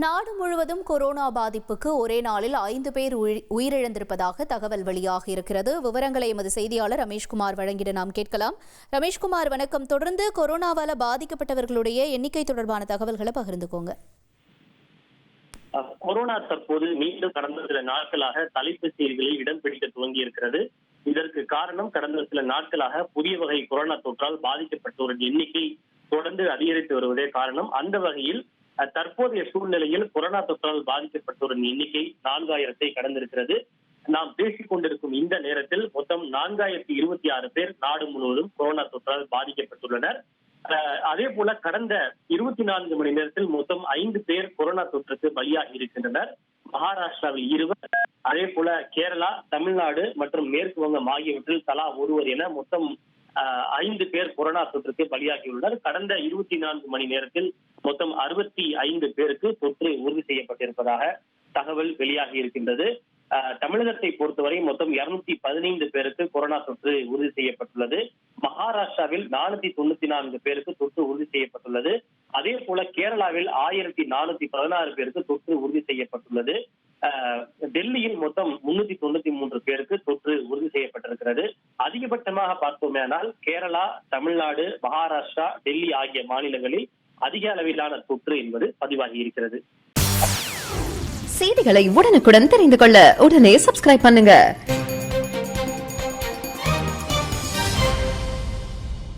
நாடு முழுவதும் கொரோனா பாதிப்புக்கு ஒரே நாளில் ஐந்து பேர் உயிர்- உயிரிழந்திருப்பதாக தகவல் வெளியாக இருக்கிறது. விவரங்களை எமது செய்தியாளர் ரமேஷ்குமார் வழங்கிட நாம் கேட்கலாம். ரமேஷ்குமார் வணக்கம். தொடர்ந்து கொரோனாவால பாதிக்கப்பட்டவர்களுடைய எண்ணிக்கை தொடர்பான தகவல்களை பகிர்ந்துக்கோங்க. கொரோனா தற்போது மீண்டும் கடந்த சில நாட்களாக தலைப்பு செய்திகளில் இடம் பிடிக்க துவங்கி இருக்கிறது இதற்கு காரணம் கடந்த சில நாட்களாக புதிய வகை கொரோனா தொற்றால் பாதிக்கப்பட்டோரின் எண்ணிக்கை தொடர்ந்து அதிகரித்து வருவதே காரணம். அந்த வகையில் தற்போதைய சூழ்நிலையில் கொரோனா தொற்றால் பாதிக்கப்பட்டோரின் எண்ணிக்கை நான்காயிரத்தை கடந்திருக்கிறது. நாம் பேசிக் கொண்டிருக்கும் இந்த நேரத்தில் மொத்தம் நான்காயிரத்தி இருபத்தி ஆறு பேர் நாடு முழுவதும் கொரோனா தொற்றால் பாதிக்கப்பட்டுள்ளனர். அஹ் அதே போல கடந்த இருபத்தி நான்கு மணி நேரத்தில் மொத்தம் ஐந்து பேர் கொரோனா தொற்றுக்கு பலியாகி இருக்கின்றனர். மகாராஷ்டிராவில் இருவர் அதே போல கேரளா தமிழ்நாடு மற்றும் மேற்கு வங்கம் ஆகியவற்றில் தலா ஒருவர் என மொத்தம் ஐந்து பேர் கொரோனா தொற்றுக்கு பலியாகியுள்ளனர். கடந்த இருபத்தி நான்கு மணி நேரத்தில் மொத்தம் அறுபத்தி ஐந்து பேருக்கு தொற்று உறுதி செய்யப்பட்டிருப்பதாக தகவல் வெளியாகி இருக்கின்றது. தமிழகத்தை பொறுத்தவரை மொத்தம் இருநூத்தி பதினைந்து பேருக்கு கொரோனா தொற்று உறுதி செய்யப்பட்டுள்ளது. மகாராஷ்டிராவில் நானூத்தி தொண்ணூத்தி நான்கு பேருக்கு தொற்று உறுதி செய்யப்பட்டுள்ளது. அதே போல கேரளாவில் ஆயிரத்தி நானூத்தி பதினாறு பேருக்கு தொற்று உறுதி செய்யப்பட்டுள்ளது. டெல்லியில் மொத்தம் முன்னூத்தி தொண்ணூத்தி மூன்று பேருக்கு தொற்று உறுதி செய்யப்பட்டிருக்கிறது. அதிகபட்சமாக பார்த்தோமேனால் கேரளா தமிழ்நாடு மகாராஷ்டிரா டெல்லி ஆகிய மாநிலங்களில் அதிக அளவிலான தொற்று என்பது பதிவாகி இருக்கிறது. செய்திகளை உடனுக்குடன் தெரிந்து கொள்ள உடனே சப்ஸ்கிரைப் பண்ணுங்க.